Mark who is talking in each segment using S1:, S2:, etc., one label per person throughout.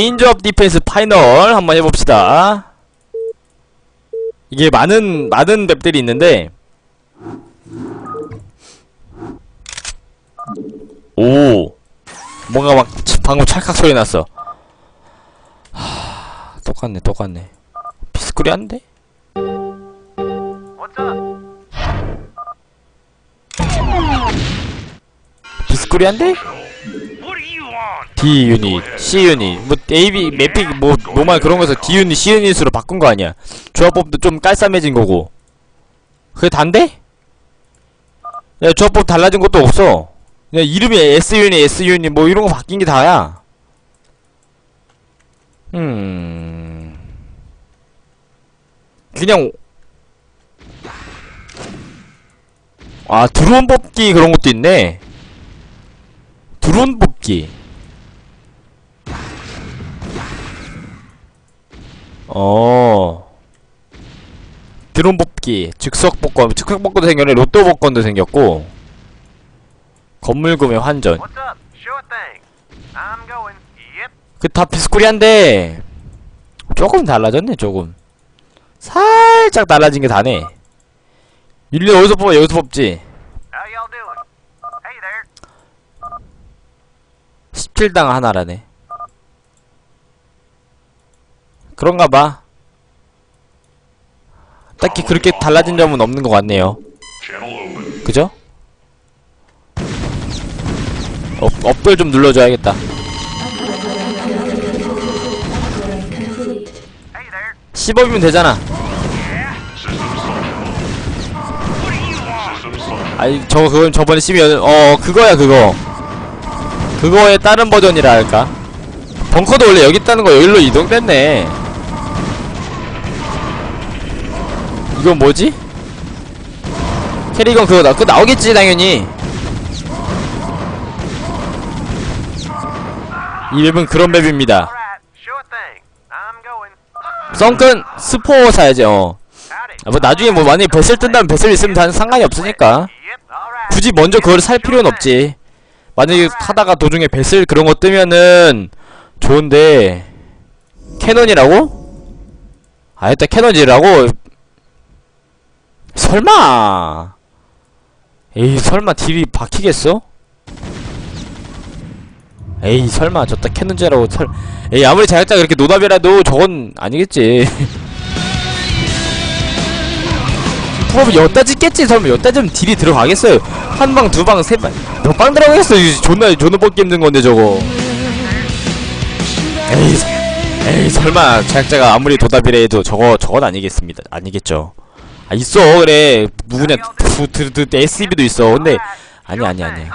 S1: 개인조합 디펜스 파이널 한번 해봅시다. 이게 많은, 많은 맵들이 있는데, 오. 뭔가 막, 치- 방금 찰칵 소리 났어. 하, 똑같네, 똑같네. 비스코리한데?
S2: What's up?
S1: 비스코리한데? D 유닛, C 유닛, 뭐 A, B, 맵픽 뭐 뭐만 그런 거에서 D 유닛, C 유닛으로 바꾼 거 아니야? 조합법도 좀 깔쌈해진 거고. 그게 단데? 야 조합법 달라진 것도 없어. 그냥 이름이 S 유닛, S 유닛 뭐 이런 거 바뀐 게 다야. 음. 그냥 아 드론 뽑기 그런 것도 있네. 드론 뽑기. 어. 드론 뽑기, 즉석 복권, 즉석 복권도 생겼네, 로또 복권도 생겼고, 건물 구매 환전. 그 다 비스코리한데, 조금 달라졌네, 조금. 살짝 달라진 게 다네. 윤리 어디서 뽑아, 여기서 뽑지.
S2: How y'all doing? Hey there.
S1: 17당 하나라네. 그런가 봐. 딱히 그렇게 달라진 점은 없는 것 같네요. 그죠? 업, 업글 좀 눌러줘야겠다. 10업이면 되잖아. 아이, 저, 그건 저번에 12였, 어, 그거야, 그거. 그거의 다른 버전이라 할까? 벙커도 원래 여기 있다는 거 여기로 이동됐네. 이건 뭐지? 캐리건 그거 나, 그거 나오겠지, 당연히. 이 맵은 그런 맵입니다. 썬큰 스포 사야지, 어.
S2: Howdy.
S1: 아, 뭐 나중에 뭐 만약에 배슬 뜬다면 배슬 있으면 다 상관이 없으니까. 굳이 먼저 그걸 살 필요는 없지 만약에 하다가 도중에 배슬 그런 거 뜨면은 좋은데 캐논이라고? 아 일단 캐논이라고? 설마? 에이 설마 딜이 박히겠어? 에이 설마 저따 캐논제라고 설 에이 아무리 자격자가 그렇게 노답이라도 저건 아니겠지. 프로브 여따 짓겠지? 설마 여따 좀 딜이 들어가겠어요? 한 방 두 방 세 방. 몇방 들어가겠어 이 존나 존나 뽑기 힘든 건데 저거. 에이 서- 에이 설마 제작자가 아무리 도답이라 해도 저거 저건 아니겠습니다. 아니겠죠 아 있어. 그래. 누구냐? 드드 SCB도 있어. 근데 아니 아니 아니.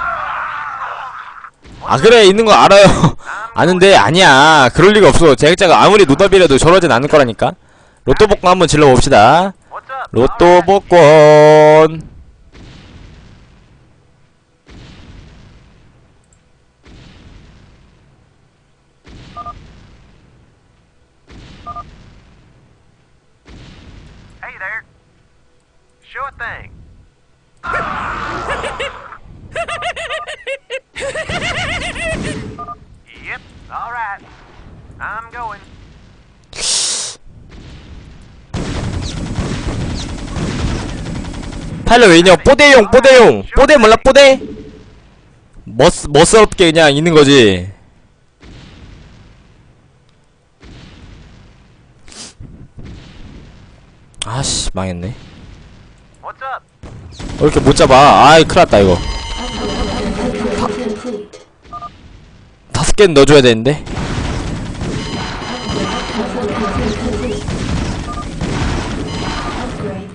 S1: 아. 그래. 있는 거 알아요. 아는데 아니야. 그럴 리가 없어. 제작자가 아무리 노답이라도 저러진 않을 거라니까. 로또 복권 한번 질러봅시다? 로또. 복권
S2: Thing. yep. Alright. I'm going.
S1: 파일럿 왜냐 뽀대용 뽀대용 뽀대 몰라 뽀대 머스 머스럽게 그냥 있는 거지 아씨 망했네? 왜 이렇게 못 잡아. 아이 큰일 났다 이거. 다, 다섯 개는 넣어줘야 되는데.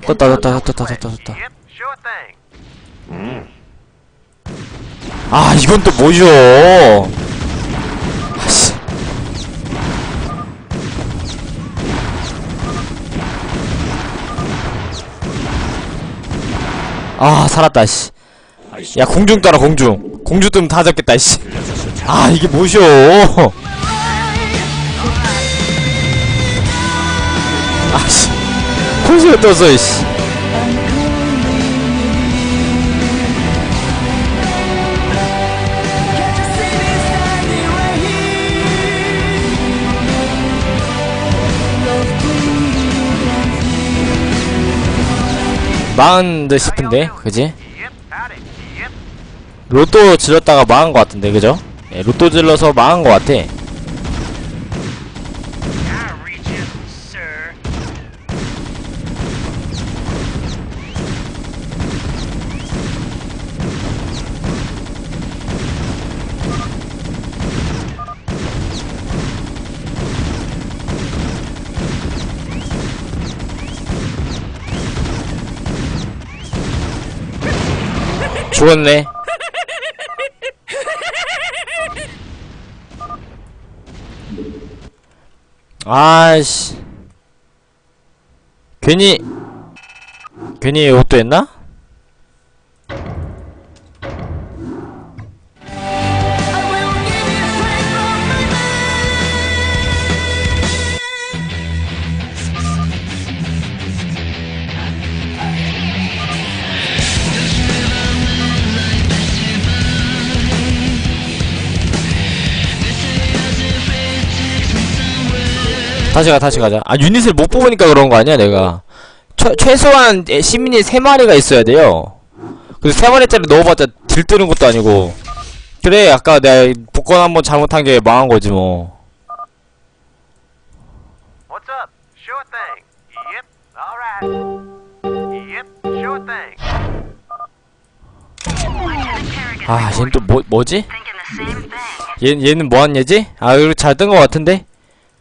S1: 떴다 떴다 떴다 떴다 떴다. 아 이건 또 뭐죠 아 살았다 씨 야 공중 따라 공중. 공중 뜨면 다 잡겠다 씨 아 이게 뭐죠 아씨. 공중에 떠서 씨 망한 듯 싶은데, 그지? 로또 질렀다가 망한 것 같은데, 그죠? 예, 로또 질러서 망한 것 같아. 죽었네. 아이씨. 괜히, 괜히 옷도 했나? 다시 가, 다시 가자. 아, 유닛을 못 뽑으니까 그런 거 아니야, 내가. 최, 최소한 에, 시민이 3마리가 있어야 돼요. 그래서 3마리짜리 넣어봤자 들뜨는 것도 아니고. 그래, 아까 내가 복권 한번 잘못한 게 망한 거지, 뭐. 아, 얘는 또 뭐, 뭐지? 얘, 얘는 뭐한 얘지? 아, 이거 잘뜬거 같은데?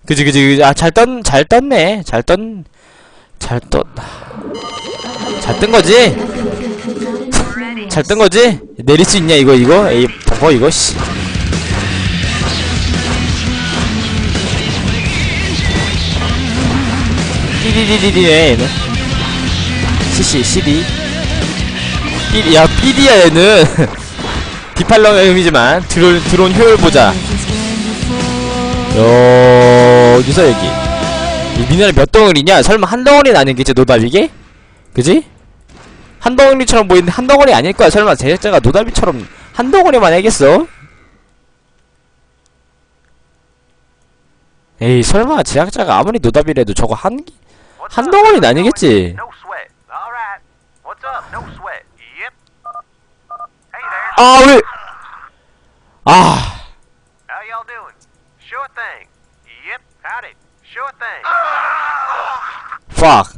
S1: 그지, 그지, 그지. 아, 잘 떴, 잘 떴네. 잘 떴, 잘 떴, 잘뜬 거지? 잘 뜬 거지? 내릴 수 있냐, 이거, 이거? 에이, 버거, 이거, 씨. 삐리리리리네, 얘는. CC, CD. 삐리, 야, 삐리야, 얘는. 디팔러의 의미지만, 드론, 드론 효율 보자. 요, 어디서 여기? 이 미네랄 몇 덩어리냐? 설마 한 덩어리는 아니겠지, 노답이게? 그지? 한 덩어리처럼 보이는데 한 덩어리 아닐 거야. 설마 제작자가 노답이처럼 한 덩어리만 해겠어? 에이, 설마 제작자가 아무리 노답이라도 저거 한, 한? 덩어리는 아니겠지? 아, 왜? 아,
S2: Yep, howdy. Sure thing.
S1: fuck.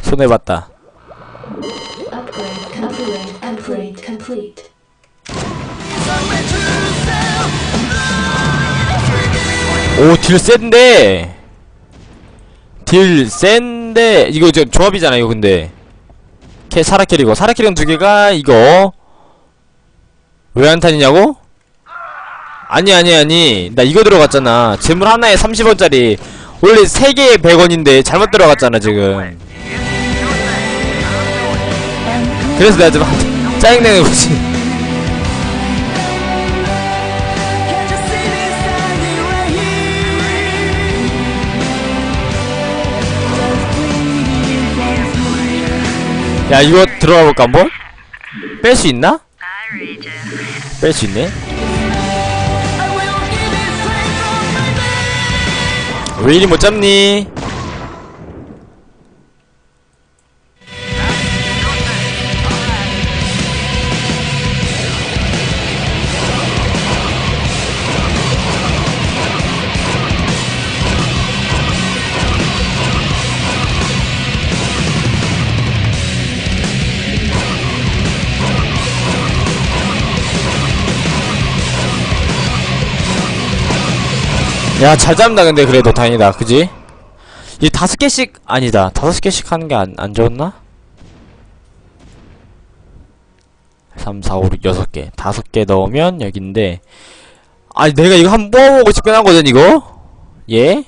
S1: 손해봤다.
S3: Upgrade, upgrade, upgrade complete.
S1: 오, 딜 센데. 딜 센데. 이거 저 조합이잖아, 이거 근데. 캐, 사라캐리고. 사라캐리건 두 개가 이거. 왜 안 타냐고? 아니, 아니, 아니. 나 이거 들어갔잖아. 재물 하나에 30원짜리. 원래 3개에 100원인데 잘못 들어갔잖아, 지금. 그래서 내가 좀 짜증내는 거지. 야, 이거 들어가 볼까, 한번? 뺄 수 있나? 뺄 수 있네. 왜 이리 못 잡니? 야, 잘 잡는다, 근데 그래도 다행이다. 그지? 이 다섯 개씩, 아니다. 다섯 개씩 하는 게 안, 안 좋았나? 3, 4, 5, 6, 6개. 다섯 개 넣으면 여긴데. 아니, 내가 이거 한번 뽑아보고 싶긴 하거든, 이거? 예?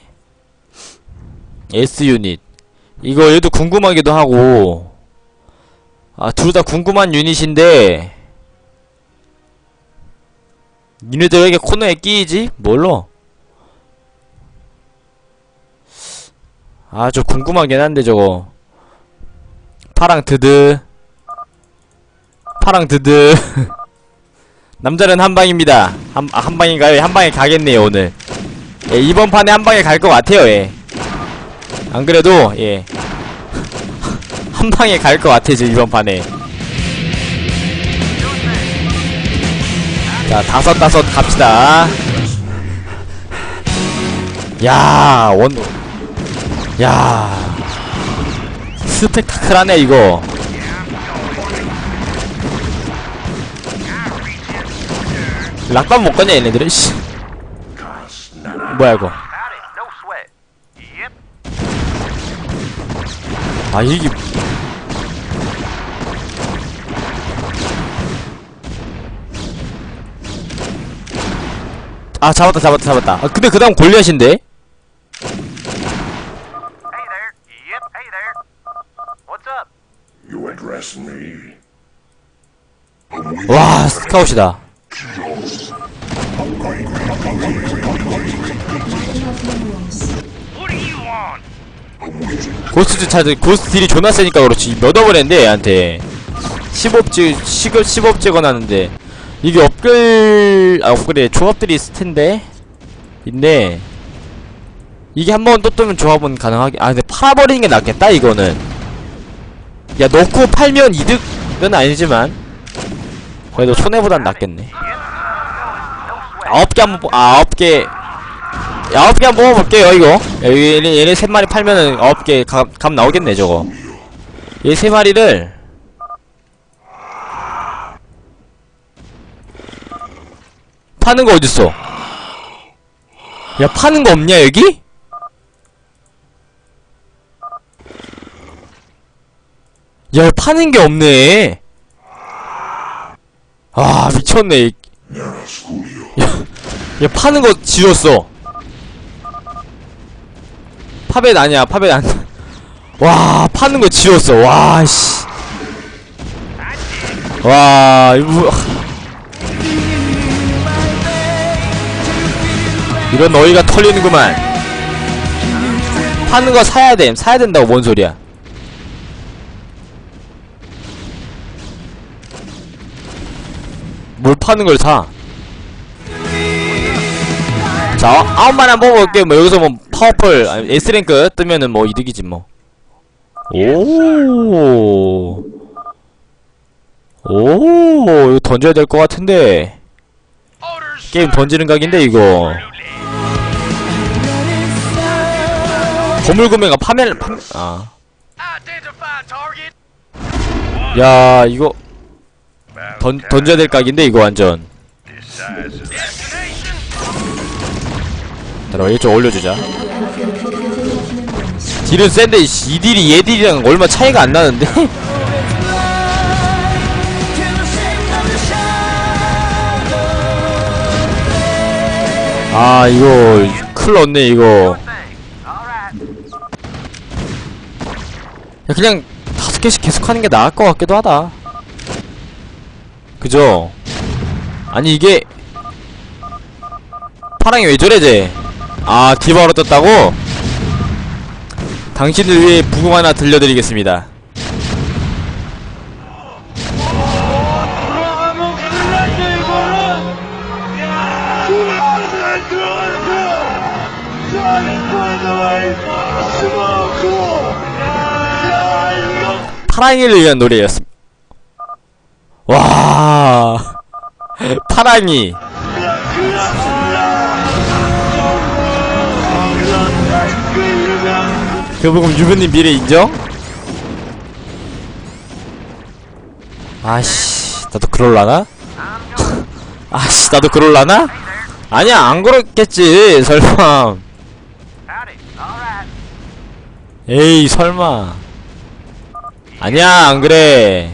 S1: S 유닛. 이거 얘도 궁금하기도 하고. 아, 둘 다 궁금한 유닛인데. 니네들 왜 이렇게 코너에 끼이지? 뭘로? 아, 저 궁금하긴 한데, 저거. 파랑 드드. 파랑 드드. 남자는 한 방입니다. 한, 아, 한 방인가요? 한 방에 가겠네요, 오늘. 예, 이번 판에 한 방에 갈 것 같아요, 예. 안 그래도, 예. 한 한 방에 갈 것 같아 지금 이번 판에 자 다섯 다섯 갑시다 야 원 야 스펙타클하네 이거. 락반 못 가냐 얘네들은? 씨. 뭐야 이거. 아 이게 아 잡았다 잡았다 잡았다. 아, 근데 그 다음 골리앗인데 와 스카웃이다? 고스트 차드 고스트 딜이 존나 세니까 그렇지. 몇 업을 했는데 얘한테. 10업 찍 10업 10업 찍어놨는데. 이게 업글 아 업글에 조합들이 있을 텐데. 인데 이게 한 번 또 뜨면 조합은 가능하게 아 근데 팔아버리는 게 낫겠다 이거는 야 넣고 팔면 이득은 아니지만 그래도 손해보단 낫겠네. 아홉 개 한번 뽑- 아 아홉 개. 아홉 개 한번 뽑아볼게요 이거. 야, 얘네 얘네 세 마리 팔면은 아홉 개값 값 나오겠네 저거. 얘 세 마리를 파는 거 어딨어? 야 파는 거 없냐 여기? 야 파는 게 없네. 아 미쳤네. 이- 야, 야 파는 거 지렸어. 파벳 아니야 파벳 안. 와 파는 거 지웠어. 와씨. 와 이거 이런 어이가 털리는구만. 파는 거 사야 됨 사야 된다고 뭔 소리야 뭘 파는 걸 사? 자, 아홉 마리 한번 뽑아볼게. 뭐, 여기서 뭐, 파워풀, S랭크 뜨면은 뭐, 이득이지, 뭐. 오. 오, 이거 던져야 될 것 같은데. 게임 던지는 각인데, 이거. 거물 구매가 파멸, 파, 아. 야, 이거, 던, 던져야 될 각인데, 이거 완전. 이거 좀 올려주자. 딜은 센데, 씨, 이 딜이 얘 딜이랑 얼마 차이가 안 나는데? 아, 이거, 큰일 났네, 이거. 그냥 다섯 개씩 계속 하는 게 나을 것 같기도 하다. 그죠? 아니, 이게, 파랑이 왜 저래, 쟤? 아, 디바로 떴다고? 당신을 위해 부금 하나 들려드리겠습니다. 파랑이를 위한 노래였습니다. 와, 파랑이. 교부금 유부님 미래 인정? 아씨, 나도 그럴라나? 아씨, 나도 그럴라나? 아니야, 안 그렇겠지, 설마. 에이, 설마. 아니야, 안 그래.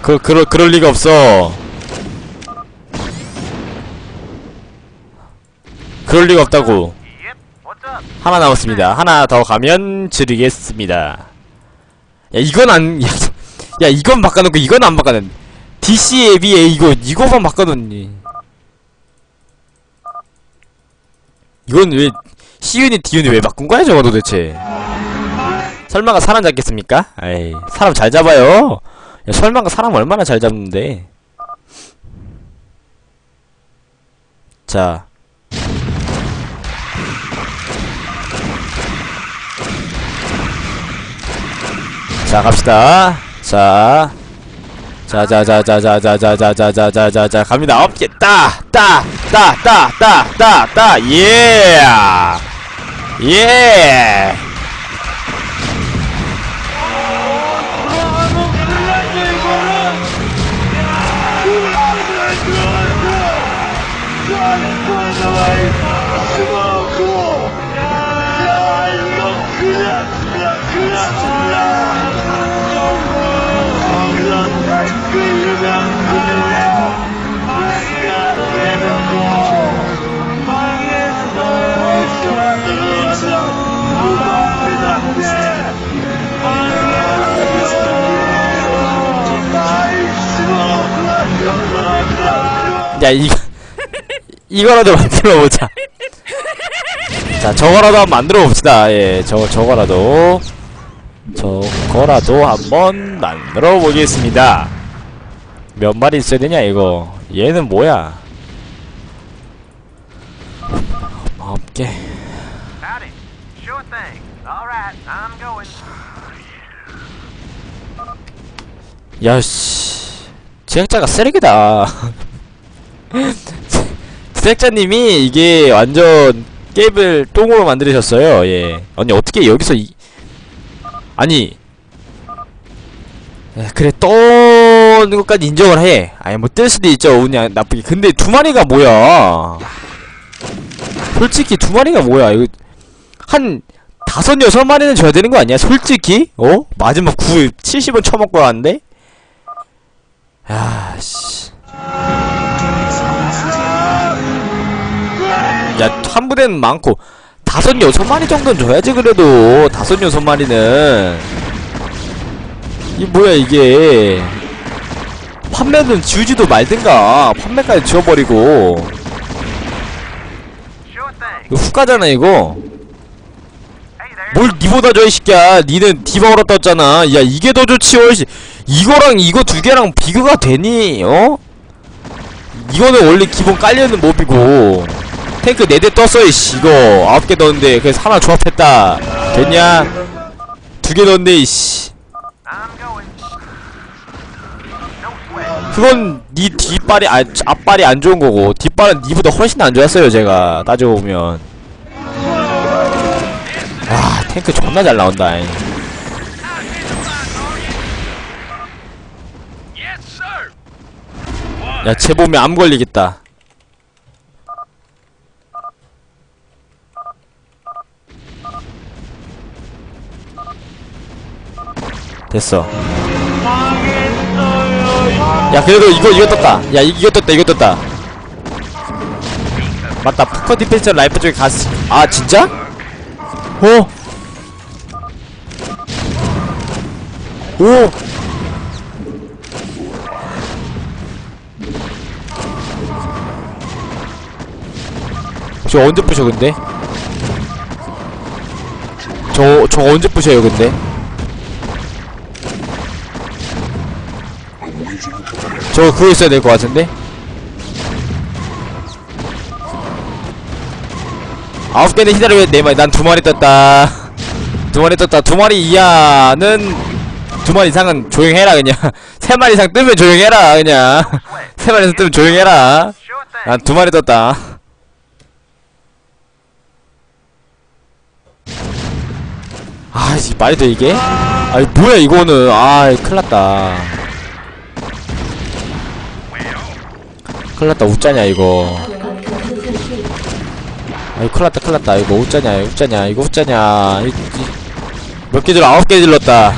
S1: 그, 그럴, 그럴 리가 없어. 그럴 리가 없다고.
S2: Up?
S1: 하나 남았습니다. 하나 더 가면 지르겠습니다. 야, 이건 안, 야, 야 이건 바꿔놓고 이건 안 바꿔놓. DC 앱이에 이거, 이거만 바꿔놓니. 이건 왜, 시윤이 디윤이 왜 바꾼 거야, 저거 도대체. 설마가 사람 잡겠습니까? 에이, 사람 잘 잡아요. 야, 설마가 사람 얼마나 잘 잡는데. 자. 자 갑시다 자 자, 자, 자, 자, 자, 자, 자, 자, 자, 자, 자, 자, 자, 갑니다. 아홉 개, 따, 따, 따, 따, 따, 따, 따, 예, 예. 야, 이거, 이거라도 만들어 보자. 자, 저거라도 한번 만들어 봅시다. 예, 저, 저거라도. 저거라도 한번 만들어 보겠습니다. 몇 마리 있어야 되냐, 이거. 얘는 뭐야? 아홉 개.
S2: Howdy. Sure thing. All right, I'm going.
S1: 야, 씨. 제작자가 쓰레기다. 제작자님이 이게 완전 게임을 똥으로 만드셨어요, 예. 아니, 어떻게 여기서 이, 아니. 야, 그래, 떠는 것까지 인정을 해. 아니, 뭐, 뜰 수도 있죠, 운이 나쁘게. 근데 두 마리가 뭐야. 솔직히 두 마리가 뭐야, 이거. 한, 다섯, 여섯 마리는 줘야 되는 거 아니야? 솔직히? 어? 마지막 9, 70원 쳐먹고 왔는데? 야, 씨. 야, 한 부대는 많고, 다섯, 여섯 마리 정도는 줘야지, 그래도. 다섯, 여섯 마리는. 이 뭐야, 이게. 판매는 지우지도 말든가. 판매까지 지워버리고. 이거 후가잖아, 이거. 뭘 니보다 줘, 이 새끼야. 니는 디바우로 떴잖아. 야, 이게 더 좋지, 훨씬. 이거랑 이거 두 개랑 비교가 되니, 어? 이거는 원래 기본 깔려있는 몹이고. 탱크 4대 떴어, 이씨. 이거 9개 넣었는데, 그래서 하나 조합했다. 됐냐? 두 개 넣었네, 이씨. 그건 니 뒷발이, 아, 앞발이 안 좋은 거고, 뒷발은 니보다 훨씬 안 좋았어요, 제가. 따져보면. 아, 탱크 존나 잘 나온다. 야, 쟤 보면 암 걸리겠다. 됐어. 야, 그래도 이거, 이거 떴다. 야, 이- 이거 떴다, 이거 떴다. 맞다, 푸커 디펜스 라이프 쪽에 갔어. 아, 진짜? 오! 오! 저 언제 부셔 근데? 저, 저 언제 부셔요 근데? 저 그거 있어야 될 것 같은데? 아홉 개는 기다려야 네 마리 난두 마리 떴다 두 마리 떴다 두 마리 이하는 두 마리 이상은 조용해라 그냥 세 마리 이상 뜨면 조용해라 그냥 세 마리 이상 뜨면 조용해라
S2: Sure thing.
S1: 난두 마리 떴다. 아, 이 말이 돼, 이게? 아이, 뭐야, 이거는. 아이, 큰일났다. 큰일났다, 웃자냐, 이거. 아이, 큰일났다, 큰일났다. 이거 웃자냐, 웃자냐, 이거 웃자냐. 이, 이, 몇개 질러, 아홉 개 질렀다.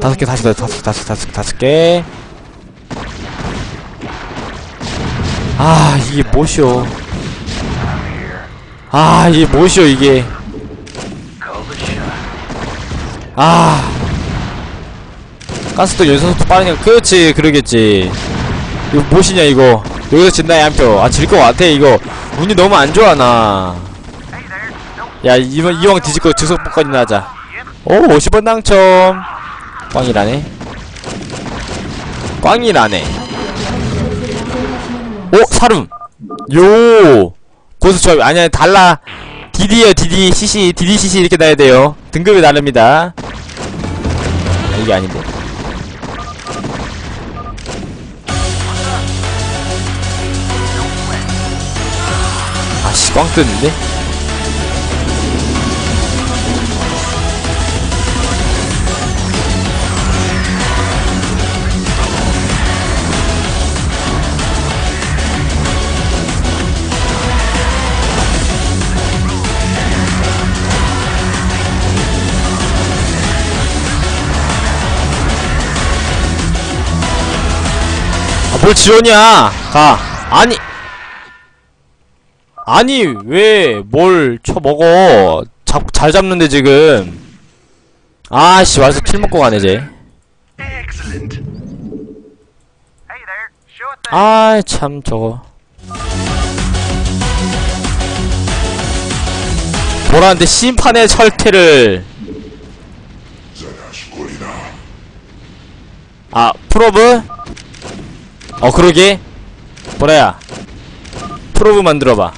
S1: 다섯 개, 다시, 더, 다섯, 다섯, 다섯, 다섯 개. 아, 이게 뭐시오. 아, 이게 뭐시오, 이게. 아. 가스도 연속도 빠르니까, 그렇지, 그러겠지. 이거 무엇이냐, 이거. 여기서 진다이 한 표. 아, 질 것 같아, 이거. 운이 너무 안 좋아, 나.
S2: Hey there. No.
S1: 야, 이왕, 주석복권이나 하자.
S2: Yep.
S1: 오, 50원 당첨. 꽝이라네. 꽝이라네. 오, 사름. 요. 고수 저 아니야 달라. 디디요 디디 CC 디디 CC 이렇게 나야 돼요. 등급이 다릅니다. 아, 이게 아닌데. 꽝 뜨는데? 아, 뭘 지원이야! 가. 아니! 아니, 왜, 뭘 쳐먹어. 잡, 잘 잡는데, 지금. 아씨, 와서 킬 먹고 가네, 쟤.
S2: Thing.
S1: 아, 참, 저거. 보라한테 심판의 철퇴를. 아, 프로브? 어, 그러게. 보라야. 프로브 만들어봐.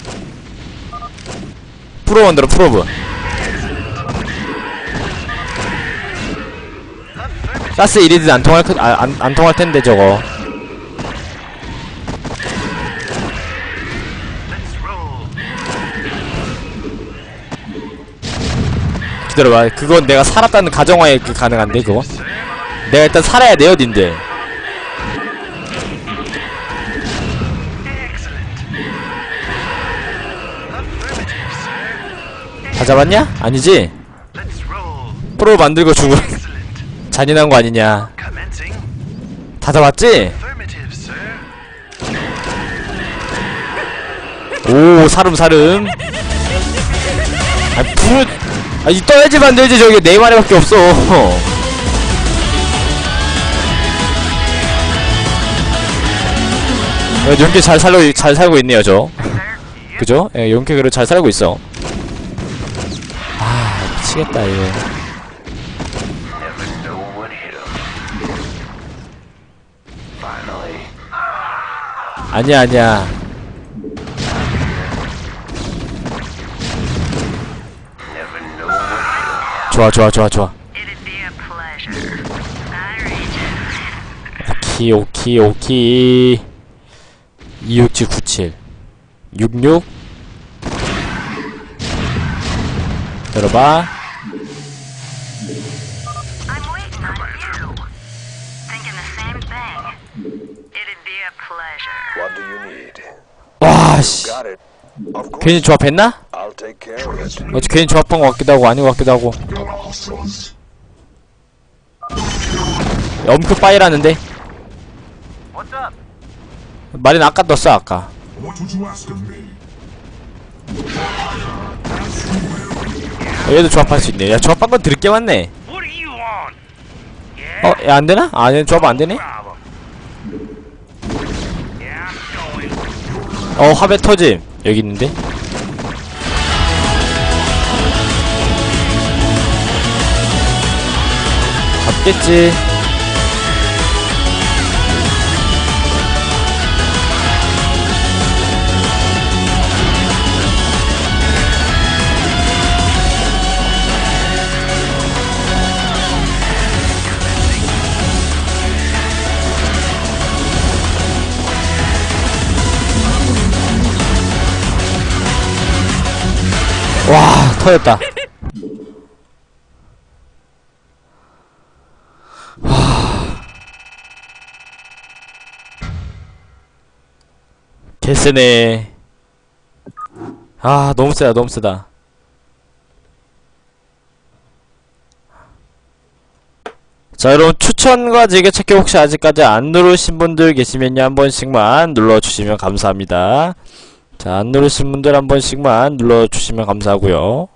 S1: 프로 만들어, 프로브. 가스 1이든 안 통할, 크- 아, 안, 안 통할 텐데, 저거. 기다려봐. 그건 내가 살았다는 가정하에 그 가능한데, 그거? 내가 일단 살아야 돼요, 님들. 잡았냐? 아니지? 프로 만들고 죽은. 잔인한 거 아니냐. 다 잡았지? 오, 사름, 사름. 아, 불을, 아, 이 떠야지 만들지, 저기 네 마리밖에 없어. 야, 용케 잘 살고, 잘 살고 있네요, 저. 그죠? 예, 그래 잘 살고 있어. 아,
S4: him. Finally.
S1: 아니야, 아니야. 좋아, 좋아, 좋아, 좋아. 오키, 오키, 오키. 267, 97. 66. 들어봐. 괜히 조합했나?
S5: It.
S1: 어째 괜히 조합한 것 같기도 하고, 아닌 것 같기도 하고. 엄크 빠이라는데? 말은 아까 떴어, 아까. 어, 얘도 조합할 수 있네. 야, 조합한 건 들을 게 많네. 어, 야, 안 되나? 아, 얘 조합 안 되네?
S4: Problem. Yeah, I'm going.
S1: 어, 화배 터짐. 여기 있는데? 잡겠지. 터졌다. 개쎄네. 아, 너무 세다, 너무 세다. 자, 여러분, 추천과 즐겨찾기 혹시 아직까지 안 누르신 분들 계시면요, 한 번씩만 눌러주시면 감사합니다. 자, 안 누르신 분들 한 번씩만 눌러주시면 감사하고요